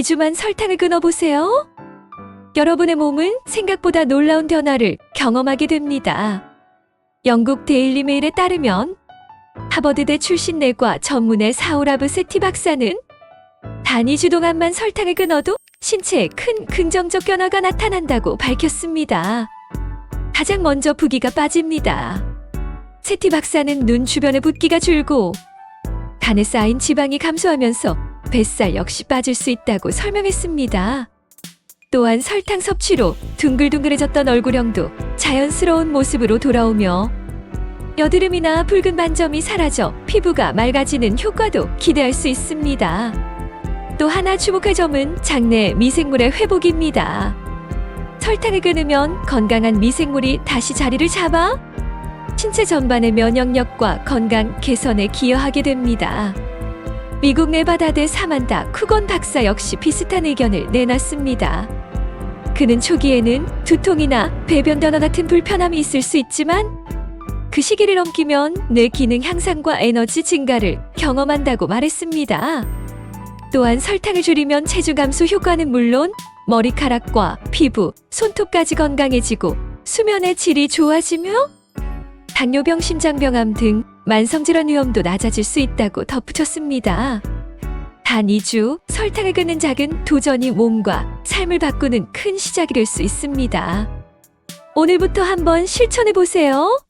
2주만 설탕을 끊어보세요. 여러분의 몸은 생각보다 놀라운 변화를 경험하게 됩니다. 영국 데일리 메일에 따르면 하버드대 출신 내과 전문의 사우라브 세티 박사는 단 2주 동안만 설탕을 끊어도 신체에 큰 긍정적 변화가 나타난다고 밝혔습니다. 가장 먼저 부기가 빠집니다. 세티 박사는 눈 주변의 붓기가 줄고 간에 쌓인 지방이 감소하면서 뱃살 역시 빠질 수 있다고 설명했습니다. 또한 설탕 섭취로 둥글둥글해졌던 얼굴형도 자연스러운 모습으로 돌아오며 여드름이나 붉은 반점이 사라져 피부가 맑아지는 효과도 기대할 수 있습니다. 또 하나 주목할 점은 장내 미생물의 회복입니다. 설탕을 끊으면 건강한 미생물이 다시 자리를 잡아 신체 전반의 면역력과 건강 개선에 기여하게 됩니다. 미국 네바다대 사만다 쿠건 박사 역시 비슷한 의견을 내놨습니다. 그는 초기에는 두통이나 배변 변화 같은 불편함이 있을 수 있지만 그 시기를 넘기면 뇌 기능 향상과 에너지 증가를 경험한다고 말했습니다. 또한 설탕을 줄이면 체중 감소 효과는 물론 머리카락과 피부, 손톱까지 건강해지고 수면의 질이 좋아지며 당뇨병, 심장병암 등 만성질환 위험도 낮아질 수 있다고 덧붙였습니다. 단 2주 설탕을 끊는 작은 도전이 몸과 삶을 바꾸는 큰 시작이 될 수 있습니다. 오늘부터 한번 실천해 보세요.